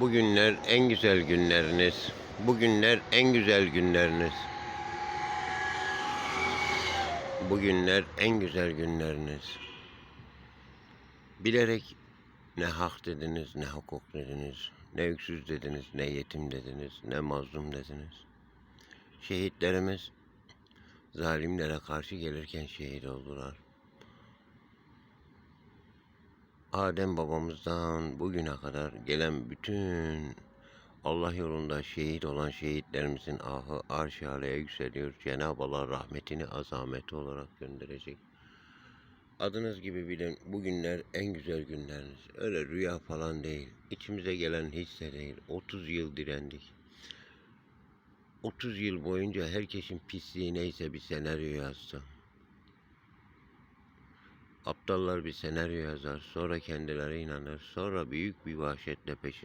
Bugünler en güzel günleriniz. Bugünler en güzel günleriniz. Bugünler en güzel günleriniz. Bilerek ne hak dediniz, ne hukuk dediniz, ne öksüz dediniz, ne yetim dediniz, ne mazlum dediniz. Şehitlerimiz zalimlere karşı gelirken şehit oldular. Adem babamızdan bugüne kadar gelen bütün Allah yolunda şehit olan şehitlerimizin ahı arş-ı aleye yükseliyor. Cenab-ı Allah rahmetini azameti olarak gönderecek. Adınız gibi bilin bugünler en güzel günleriniz. Öyle rüya falan değil. İçimize gelen hiç de değil. 30 yıl direndik. 30 yıl boyunca herkesin pisliği neyse bir senaryo yazdı. Aptallar bir senaryo yazar, sonra kendileri inanır, sonra büyük bir vahşetle peşin.